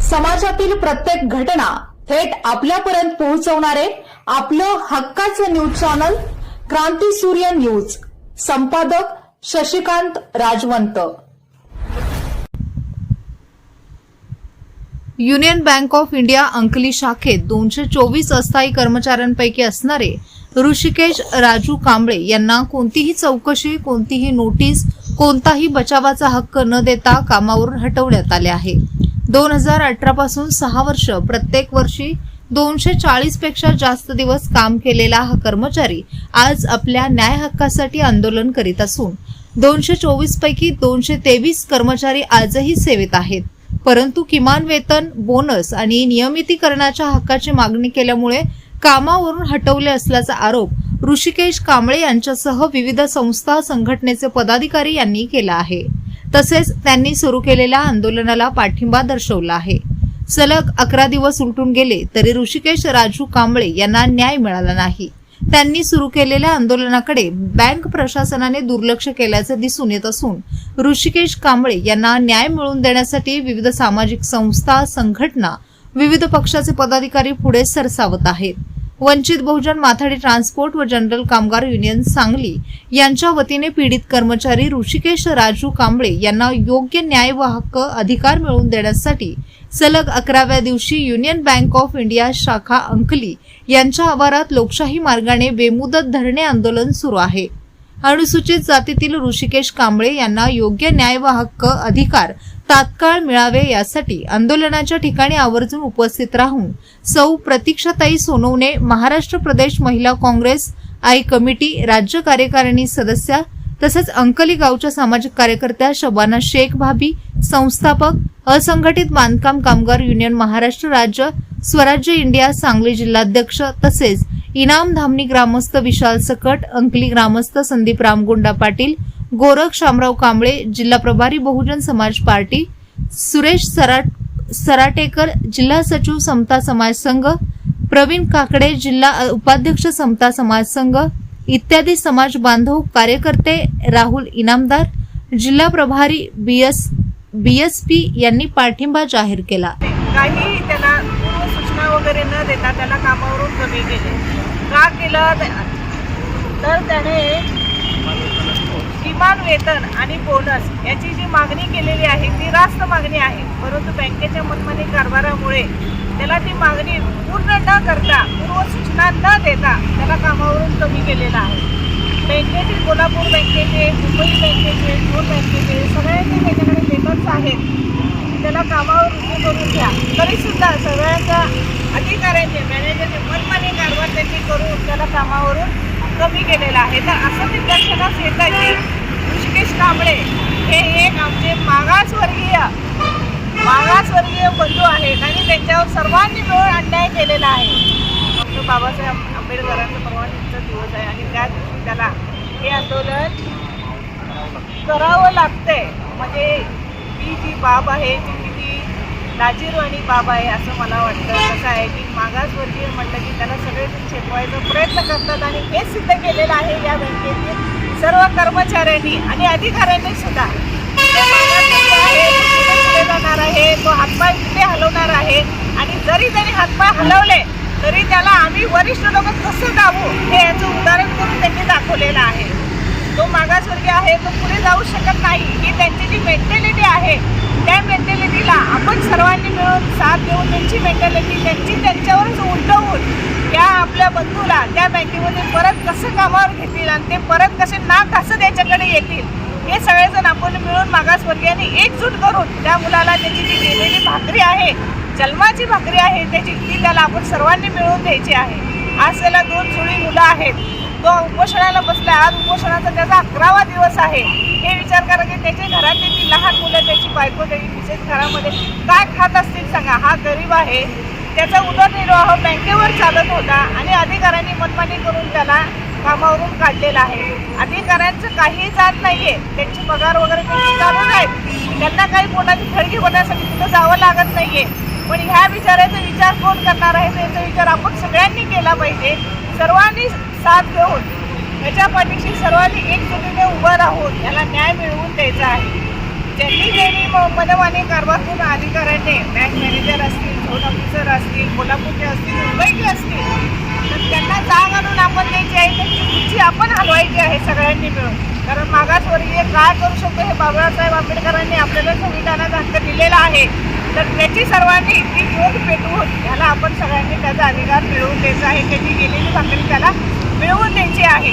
समाजातील प्रत्येक घटना थेट आपल्यापर्यंत पोहोचवणारे आपलं हक्काचं न्यूज चॅनल क्रांती सूर्य न्यूज. संपादक Shashikant Rajwant. Union bank of India Ankali शाखेत दोनशे चोवीस अस्थायी कर्मचाऱ्यांपैकी असणारे ऋषिकेश राजू कांबळे यांना कोणतीही चौकशी कोणतीही नोटीस कोणताही बचावाचा हक्क न देता कामावरून हटवण्यात आले आहे. दोन हजार अठरा पासून सहा वर्ष प्रत्येक वर्षी दोनशे चाळीसपेक्षा जास्त दिवस काम केलेला हा कर्मचारी आज आपल्या न्याय हक्कासाठी आंदोलन करीत असून दोनशे चोवीस पैकी दोनशे तेवीस कर्मचारी आजही सेवेत आहेत. परंतु किमान वेतन बोनस आणि नियमितीकरणाच्या हक्काची मागणी केल्यामुळे कामावरून हटवले असल्याचा आरोप ऋषिकेश कांबळे यांच्यासह विविध संस्था संघटनेचे पदाधिकारी यांनी केला आहे. तसेच त्यांनी सुरू केलेल्या आंदोलनाला पाठिंबा दर्शवला आहे. सलग अकरा दिवस उलटून गेले तरी ऋषिकेश राजू कांबळे यांना न्याय मिळाला नाही. त्यांनी सुरू केलेल्या आंदोलनाकडे बँक प्रशासनाने दुर्लक्ष केल्याचं दिसून येत असून ऋषिकेश कांबळे यांना न्याय मिळवून देण्यासाठी विविध सामाजिक संस्था संघटना विविध पक्षाचे पदाधिकारी पुढे सरसावत आहेत. वंचित बहुजन माथाडी ट्रान्सपोर्ट व जनरल कामगार युनियन सांगली यांच्या वतीने पीडित कर्मचारी ऋषिकेश राजू कांबळे यांना योग्य न्याय व हक्क अधिकार मिळवून देण्यासाठी सलग अकराव्या दिवशी युनियन बँक ऑफ इंडिया शाखा अंकली यांच्या आवारात लोकशाही मार्गाने बेमुदत धरणे आंदोलन सुरू आहे. अनुसूचित जातीतील ऋषिकेश कांबळे यांना योग्य न्याय व हक्क अधिकार तात्काळ मिळावे यासाठी आंदोलनाच्या ठिकाणी आवर्जून उपस्थित राहून सौ प्रतीक्षाताई सोनवणे महाराष्ट्र प्रदेश महिला काँग्रेस आय कमिटी राज्य कार्यकारिणी सदस्या तसेच अंकली गावच्या सामाजिक कार्यकर्त्या शबाना शेख भाभी संस्थापक असंघटित बांधकाम कामगार युनियन महाराष्ट्र राज्य स्वराज्य इंडिया सांगली जिल्हाध्यक्ष तसेच इनाम धामणी ग्रामस्थ विशाल सकट अंकली ग्रामस्थ संदीप रामगोंडा पाटील गोरख शामराव कांबळे जिल्हा प्रभारी बहुजन समाज पार्टी सुरेश सराट सराटेकर जिल्हा सचिव समता समाज संघ प्रवीण काकडे जिल्हा उपाध्यक्ष समता समाज संघ इत्यादी समाज बांधव कार्यकर्ते राहुल इनामदार जिल्हा प्रभारी B S B S P यांनी पाठिंबा जाहीर केला काही त्याला पूर्व सूचना वगैरे न देता त्याला कामावरून कमी केले. का केलं? तर त्याने किमान वेतन आणि बोनस याची जी मागणी केलेली आहे ती रास्त मागणी आहे. परंतु बँकेच्या मनमानी कारभारामुळे त्याला ती मागणी पूर्ण न करता पूर्व सूचना न देता त्याला कामावरून कमी केलेलं आहे. बँकेचे कोल्हापूर बँकेचे मुंबई बँकेचे दोन बँकेचे सगळ्यांचे त्याच्याकडे पेपर्स आहेत. त्याला कामावर रुजू करून घ्या. तरीसुद्धा सगळ्यांच्या अधिकाऱ्यांचे मॅनेजरने मनमानी कारभार त्यांनी करून त्याला कामावरून कमी केलेला आहे. तर असं निदर्शनास येतं की ऋषिकेश कांबळे हे एक आमचे मागासवर्गीय मागासवर्गीय बंधू आहेत आणि त्यांच्यावर सर्वांनी मिळून अन्याय केलेला आहे. डॉक्टर बाबासाहेब आंबेडकरांचा परवानगीचा दिवस आहे आणि त्या दिवशी त्याला हे आंदोलन करावं लागतंय. म्हणजे ही जी बाब आहे ती लाजीरवाणी बाब आहे असं मला वाटतं. कसं आहे की मागासवर्गीय म्हटलं की त्याला सगळेजण शिकवायचा प्रयत्न करतात आणि हे सिद्ध केलेलं आहे या बँकेतील सर्व कर्मचाऱ्यांनी आणि अधिकाऱ्यांनी सुद्धा. आहे, जाणार आहे तो हातपाय पुढे हलवणार आहे आणि जरी त्यांनी हातपाय हलवले तरी त्याला आम्ही वरिष्ठ लोक कसं दाबू हे याचं उदाहरण करून त्यांनी दाखवलेलं आहे. तो मागासवर्गीय आहे तो पुढे जाऊ शकत नाही. ही त्यांची जी मेंटॅलिटी आहे त्या मेंटॅलिटी सर्वांनी मिळून साथ देऊन त्यांची मेंटॅलिटी त्यांची त्यांच्यावरच उलटवून या आपल्या बंधूला त्या बँकेमध्ये परत कसं कामावर घेतील आणि ते परत कसे नाक कसं त्याच्याकडे येतील हे सगळेजण आपण मिळून मागासवर्गीयांनी एकजूट करून त्या मुलाला त्याची जी गेलेली भाकरी आहे जन्माची भाकरी आहे त्याची ती त्याला आपण सर्वांनी मिळवून द्यायची आहे. आज त्याला दोन जुळी मुलं आहेत. तो उपोषणाला बसला आज उपोषणाचा त्याचा अकरावा दिवस आहे. हे विचार करा की त्याच्या घरातील लहान मुलं त्याची बायको त्याची विशेष घरामध्ये काय खात असतील सांगा हा गरीब आहे त्याचा उदरनिर्वाह बँकेवर चालत होता आणि अधिकाऱ्यांनी मनमानी करून त्याला कामावरून काढलेला आहे. अधिकाऱ्यांचं काही जात नाहीये त्यांची पगार वगैरे त्यांची आहेत. त्यांना काही कोणाची खळगी होण्यासाठी तिथं जावं लागत नाहीये. पण ह्या विचाराचा विचार कोण करणार आहे त्याचा विचार आपण सगळ्यांनी केला पाहिजे. सर्वांनी साथ घेऊन याच्या पाठीशी सर्वांनी एकजुटीने उभं राहून याला न्याय मिळवून द्यायचा आहे. ज्यांनी ज्यांनी म- मनमानी कारभार करून अधिकाऱ्यांनी बँक मॅनेजर असतील झोन ऑफिसर असतील कोल्हापूरचे असतील मुंबईचे असतील तर त्यांना जाग आणून आपण द्यायची आहे त्यांची खुर्ची आपण हलवायची आहे सगळ्यांनी मिळून. कारण मागासवर्गीय काय करू शकतो हे बाबासाहेब आंबेडकरांनी आपल्याला संविधानात हक्क दिलेला आहे. तर त्याची सर्वांनी ती योग पेटवून ह्याला आपण सगळ्यांनी त्याचा अधिकार मिळवून द्यायचा आहे त्याची गेलेली भाकरी त्याला मिळवून द्यायची आहे.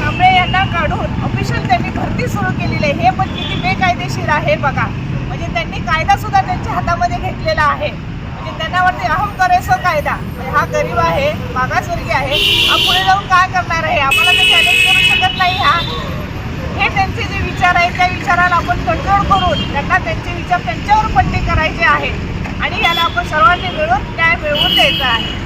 कांबळे यांना काढून ऑफिशियल त्यांनी भरती सुरू केलेली आहे. हे पण किती बेकायदेशीर आहे बघा. म्हणजे त्यांनी कायदा सुद्धा त्यांच्या हातामध्ये घेतलेला आहे. म्हणजे त्यांना वाटते अहम करेसो कायदा. हा गरीब आहे मागासवर्गीय आहे. हा पुढे जाऊन काय करणार आहे? आम्हाला ते चॅलेंज करू शकत नाही हा. हे त्यांचे जे विचार आहेत त्या विचाराला आपण कंट्रोल करून त्यांना त्यांचे विचार त्यांच्यावर पट्टी करायचे आहे. आणि याला आपण सर्वांनी मिळून न्याय मिळवून द्यायचा आहे.